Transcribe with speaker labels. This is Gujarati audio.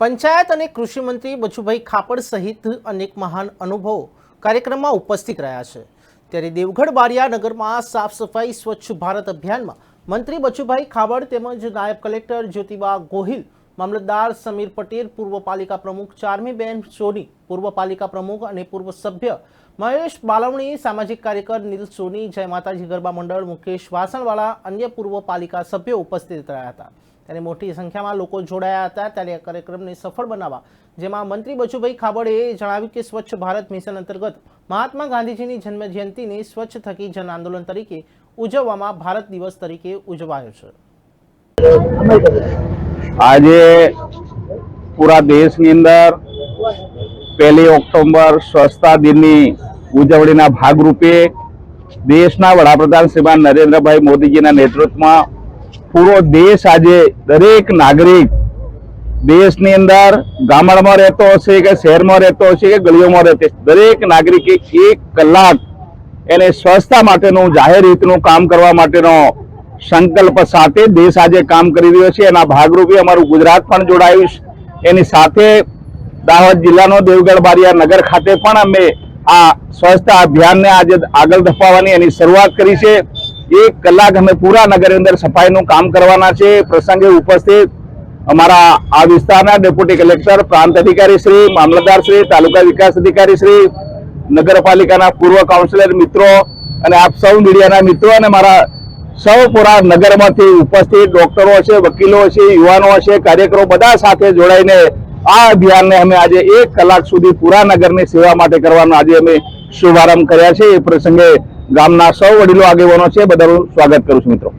Speaker 1: પંચાયત અને કૃષિ મંત્રી બચુભાઈ ખાપડ સહિત અનેક મહાન અનુભવો કાર્યક્રમમાં ઉપસ્થિત રહ્યા છે. ત્યારે દેવગઢ બારિયા નગરમાં સાફ સફાઈ સ્વચ્છ ભારત અભિયાનમાં મંત્રી બચુભાઈ ખાબડ તેમજ નાયબ કલેક્ટર જ્યોતિબા ગોહિલ, મામલતદાર સમીર પટેલ, પૂર્વ પાલિકા પ્રમુખ ચારમીબેન સોની, પૂર્વ પાલિકા પ્રમુખ અને પૂર્વ સભ્ય મહેશ બાલવણી, સામાજિક કાર્યકર નીલ સોની, જય માતાજી ગરબા મંડળ, મુકેશ વાસણવાળા, અન્ય પૂર્વ પાલિકા સભ્યો ઉપસ્થિત રહ્યા હતા. ત્યારે મોટી સંખ્યામાં લોકો જોડાયા હતા ત્યારે આ કાર્યક્રમને સફળ બનાવવા. જેમાં મંત્રી બચુભાઈ ખાબડે જણાવ્યું કે સ્વચ્છ ભારત મિશન અંતર્ગત મહાત્મા ગાંધીજીની જન્મ જયંતિને સ્વચ્છ થકી જન આંદોલન તરીકે ઉજવવામાં ભારત દિવસ તરીકે ઉજવાયો છે.
Speaker 2: આજે પૂરા દેશની અંદર પહેલી ઓક્ટોબર સ્વચ્છતા દિનની ઉજવણીના ભાગરૂપે દેશના વડાપ્રધાન શ્રીમાન નરેન્દ્રભાઈ મોદીજીના નેતૃત્વમાં પૂરો દેશ આજે દરેક નાગરિક દેશની અંદર ગામડામાં રહેતો હશે કે શહેરમાં રહેતો હશે કે ગલીઓમાં રહેતો દરેક નાગરિકે એક કલાક એને સ્વચ્છતા માટેનું, જાહેર હિતનું કામ કરવા માટેનો સંકલ્પ સાથે દેશ આજે કામ કરી રહ્યો છે. એના ભાગરૂપે અમારું ગુજરાત પણ જોડાયું એની સાથે દાહોદ જિલ્લાનો દેવગઢ બારિયા નગર ખાતે પણ અમે આ સ્વચ્છતા અભિયાનને આજે આગળ ધપાવવાની એની શરૂઆત કરી છે. એક કલાક અમે પૂરા નગરની અંદર સફાઈનું કામ કરવાના છે. પ્રસંગે ઉપસ્થિત અમારા આ વિસ્તારના ડેપ્યુટી કલેક્ટર, પ્રાંત અધિકારી શ્રી, મામલતદાર શ્રી, તાલુકા વિકાસ અધિકારી શ્રી, નગરપાલિકાના પૂર્વ કાઉન્સિલર મિત્રો અને આપ સૌ મીડિયાના મિત્રો અને મારા સૌ પૂરા નગરમાંથી ઉપસ્થિત ડોક્ટરો છે વકીલો છે યુવાનો છે કાર્યકરો બધા સાથે જોડાઈને આ અભિયાનને અમે આજે એક કલાક સુધી પૂરા નગરની સેવા માટે કરવાનો આજે અમે શુભારંભ કર્યા છે. એ પ્રસંગે ગામના સૌ વડીલો આગેવાનો છે. બદલ સ્વાગત કરું છું મિત્રો.